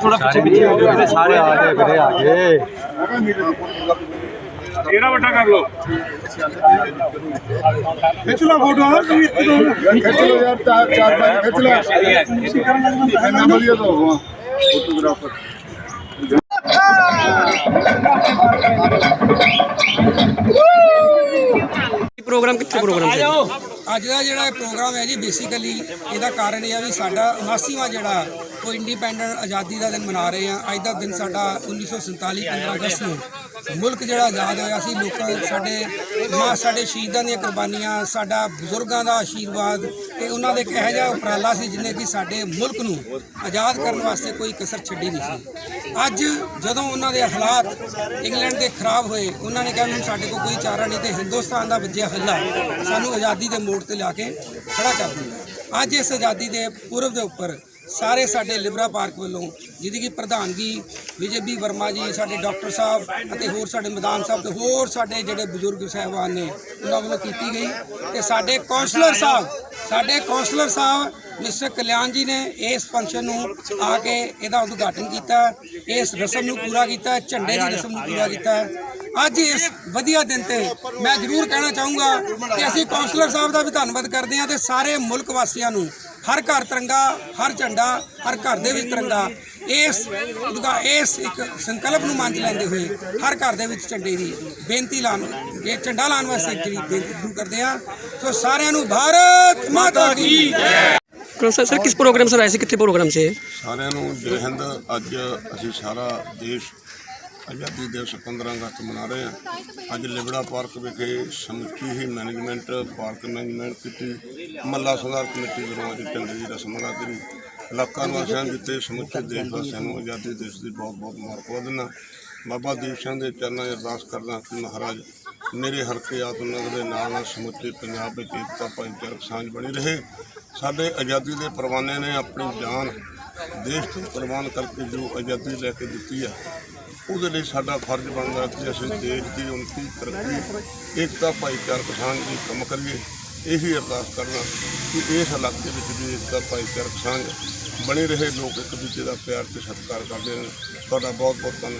ਥੋੜਾ ਪਿੱਛੇ ਪਿੱਛੇ ਹੋ ਜਾਓ ਸਾਰੇ ਆ ਗਏ ਵੀਰੇ ਆ ਗਏ ਇਹਦਾ ਵੱਡਾ ਕਰ ਲੋ ਖਿੱਚ ਲਾ ਫੋਟੋ ਖਿੱਚ ਲੋ ਯਾਰ ਚਾਰ ਚਾਰ ਪੰਜ ਖਿੱਚ ਲੈ ਇੰਨਾ ਵਧੀਆ ਤਾਂ ਹੋਵਾ ਫੋਟੋਗ੍ਰਾਫਰ ਪ੍ਰੋਗਰਾਮ ਕਿੱਥੇ ਪ੍ਰੋਗਰਾਮ ਸੀ ਅੱਜ ਦਾ ਜਿਹੜਾ ਇਹ ਪ੍ਰੋਗਰਾਮ ਹੈ ਜੀ ਬੇਸਿਕਲੀ ਇਹਦਾ ਕਾਰਨ ਇਹ ਆ ਵੀ ਸਾਡਾ 79ਵਾਂ ਜਿਹੜਾ, ਉਹ ਇੰਡੀਪੈਂਡੈਂਟ ਆਜ਼ਾਦੀ ਦਾ ਦਿਨ ਮਨਾ ਰਹੇ ਆ। ਅੱਜ ਦਾ ਦਿਨ ਸਾਡਾ 1947 15 ਅਗਸਤ ਨੂੰ। ਮੁਲਕ ਜਿਹੜਾ ਆਜ਼ਾਦ ਹੋਇਆ ਸੀ, ਲੋਕਾਂ ਸਾਡੇ, ਮਾਂ ਸਾਡੇ ਸ਼ਹੀਦਾਂ ਦੀਆਂ ਕੁਰਬਾਨੀਆਂ, ਸਾਡਾ ਬਜ਼ੁਰਗਾਂ ਦਾ ਆਸ਼ੀਰਵਾਦ ਤੇ ਉਹਨਾਂ ਦੇ ਇੱਕ ਇਹੋ ਜਿਹਾ ਉਪਰਾਲਾ ਸੀ ਜਿਹਨੇ ਕਿ ਸਾਡੇ ਮੁਲਕ ਨੂੰ ਆਜ਼ਾਦ ਕਰਨ ਵਾਸਤੇ ਕੋਈ ਕਸਰ ਛੱਡੀ ਨਹੀਂ ਸੀ। ਅੱਜ ਜਦੋਂ ਉਹਨਾਂ ਦੇ ਹਾਲਾਤ ਇੰਗਲੈਂਡ ਦੇ ਖਰਾਬ ਹੋਏ, ਉਹਨਾਂ ਨੇ ਕਿਹਾ ਵੀ ਹੁਣ ਸਾਡੇ ਕੋਲ ਕੋਈ ਚਾਰਾ ਨਹੀਂ ਤੇ ਹਿੰਦੁਸਤਾਨ ਦਾ ਵੱਜਿਆ ਹੱਲਾ। ਸਾਨੂੰ ਆਜ਼ਾਦੀ ਦੇ ਮੋੜ ਤੇ ਲਿਆ ਕੇ ਖੜਾ ਕਰ ਦਿੰਦਾ। ਅੱਜ ਇਸ ਆਜ਼ਾਦੀ ਦੇ ਪੁਰਬ ਦੇ ਉੱਪਰ ਸਾਰੇ ਸਾਡੇ ਲਿਬਰਾ ਪਾਰਕ ਵੱਲੋਂ, ਜਿਹਦੀ ਕਿ ਪ੍ਰਧਾਨਗੀ ਵਿਜੇ ਵਰਮਾ ਜੀ, ਸਾਡੇ ਡਾਕਟਰ ਸਾਹਿਬ ਅਤੇ ਹੋਰ ਸਾਡੇ ਮੈਦਾਨ ਸਾਹਿਬ ਤੇ ਹੋਰ ਸਾਡੇ ਜਿਹੜੇ ਬਜ਼ੁਰਗ ਸਾਹਿਬਾਨ ਨੇ, ਉਹਨਾਂ ਵੱਲੋਂ ਕੀਤੀ ਗਈ। ਤੇ ਸਾਡੇ ਕਾਉਂਸਲਰ ਸਾਹਿਬ, ਸਾਡੇ ਕਾਉਂਸਲਰ ਸਾਹਿਬ, ਮਿਸਟਰ ਕਲਿਆਣ ਜੀ ਨੇ ਇਸ ਫੰਕਸ਼ਨ ਨੂੰ ਆ ਕੇ ਇਹਦਾ ਉਦਘਾਟਨ ਕੀਤਾ, ਇਸ ਰਸਮ ਨੂੰ ਪੂਰਾ ਕੀਤਾ, ਝੰਡੇ ਦੀ ਰਸਮ ਨੂੰ ਪੂਰਾ ਕੀਤਾ। ਅੱਜ ਇਸ ਵਧੀਆ ਦਿਨ ਤੇ ਮੈਂ ਜ਼ਰੂਰ ਕਹਿਣਾ ਚਾਹੂੰਗਾ ਕਿ ਅਸੀਂ ਕਾਉਂਸਲਰ ਸਾਹਿਬ ਦਾ ਵੀ ਧੰਨਵਾਦ ਕਰਦੇ ਹਾਂ ਤੇ ਸਾਰੇ ਮੁਲਕ ਵਾਸੀਆਂ ਨੂੰ ਹਰ ਘਰ ਤਿਰੰਗਾ ਹਰ ਝੰਡਾ ਹਰ ਘਰ ਦੇ ਵਿੱਚ ਤਿਰੰਗਾ। ਇਸ ਉਦਘਾ ਇਸ ਇੱਕ ਸੰਕਲਪ ਨੂੰ ਮੰਨ ਲੈਂਦੇ ਹੋਏ ਹਰ ਘਰ ਦੇ ਵਿੱਚ ਝੰਡੇ ਦੀ ਬੇਨਤੀ ਲਾਉਣ ਇਹ ਝੰਡਾ ਲਾਉਣ ਵਾਸਤੇ ਜਿਹੜੀ ਬੇਨਤੀ ਸ਼ੁਰੂ ਕਰਦੇ ਹਾਂ। ਸੋ ਸਾਰਿਆਂ ਨੂੰ ਭਾਰਤ ਮਾਤਾ ਕੀ ਸਰ ਸਰ ਕਿਸ ਪ੍ਰੋਗਰਾਮ ਸਰ ਆਏ ਸੀ ਕਿੱਥੇ ਪ੍ਰੋਗਰਾਮ ਸੀ ਸਾਰਿਆਂ ਨੂੰ ਜੈ ਹਿੰਦ। ਅੱਜ ਅਸੀਂ ਸਾਰਾ ਦੇਸ਼ ਆਜ਼ਾਦੀ ਦਿਵਸ 15 ਅਗਸਤ ਮਨਾ ਰਹੇ ਹਾਂ। ਅੱਜ ਲਿਬੜਾ ਪਾਰਕ ਵਿਖੇ ਸਮੁੱਚੀ ਹੀ ਮੈਨੇਜਮੈਂਟ ਪਾਰਕ ਮੈਨੇਜਮੈਂਟ ਕੀਤੀ। ਮੱਲਾ ਸੁਧਾਰ ਕਮੇਟੀ ਵੱਲੋਂ ਅੱਜ ਝੰਡੇ ਦੀ ਰਸਮ ਅਦਾ ਕਰੀ। ਇਲਾਕਾ ਨਿਵਾਸੀਆਂ ਦਿੱਤੇ ਸਮੁੱਚੇ ਦੇਸ਼ ਵਾਸੀਆਂ ਨੂੰ ਆਜ਼ਾਦੀ ਦਿਵਸ ਦੀ ਬਹੁਤ ਬਹੁਤ ਮੁਬਾਰਕਬਾਦ ਦਿੰਦਾ ਬਾਬਾ ਦੀਪ ਸਿੰਘ ਦੇ ਚਰਨਾਂ 'ਚ ਅਰਦਾਸ ਕਰਦਾ ਕਿ ਮਹਾਰਾਜ ਮੇਰੇ ਹਲਕੇ ਆਤਮਨਗਰ ਦੇ ਨਾਲ ਨਾਲ ਸਮੁੱਚੇ ਪੰਜਾਬ ਵਿੱਚ ਏਕਤਾ, ਭਾਈਚਾਰਕ ਸਾਂਝ ਬਣੀ ਰਹੇ। ਸਾਡੇ ਆਜ਼ਾਦੀ ਦੇ ਪਰਵਾਨੇ ਨੇ ਆਪਣੀ ਜਾਨ ਦੇਸ਼ ਤੋਂ ਕੁਰਬਾਨ ਕਰਕੇ ਜੋ ਆਜ਼ਾਦੀ ਲੈ ਕੇ ਦਿੱਤੀ ਆ ਉਹਦੇ ਲਈ ਸਾਡਾ ਫਰਜ਼ ਬਣਦਾ ਕਿ ਅਸੀਂ ਦੇਸ਼ ਦੀ ਉન્નਤੀ ਤਰੱਕੀ, ਏਕਤਾ, ਭਾਈਚਾਰਕ ਸਾਂਝ ਲਈ ਕੰਮ ਕਰੀਏ। ਇਹੀ ਅਰਦਾਸ ਕਰਨਾ ਕਿ ਇਸ ਇਲਾਕੇ ਵਿੱਚ ਵੀ ਏਕਤਾ, ਭਾਈਚਾਰਕ ਸਾਂਝ ਬਣੀ ਰਹੇ, ਲੋਕ ਇੱਕ ਦੂਜੇ ਦਾ ਪਿਆਰ ਤੇ ਸਤਿਕਾਰ ਕਰਦੇ ਨੇ ਤੁਹਾਡਾ ਬਹੁਤ ਬਹੁਤ ਧੰਨਵਾਦ।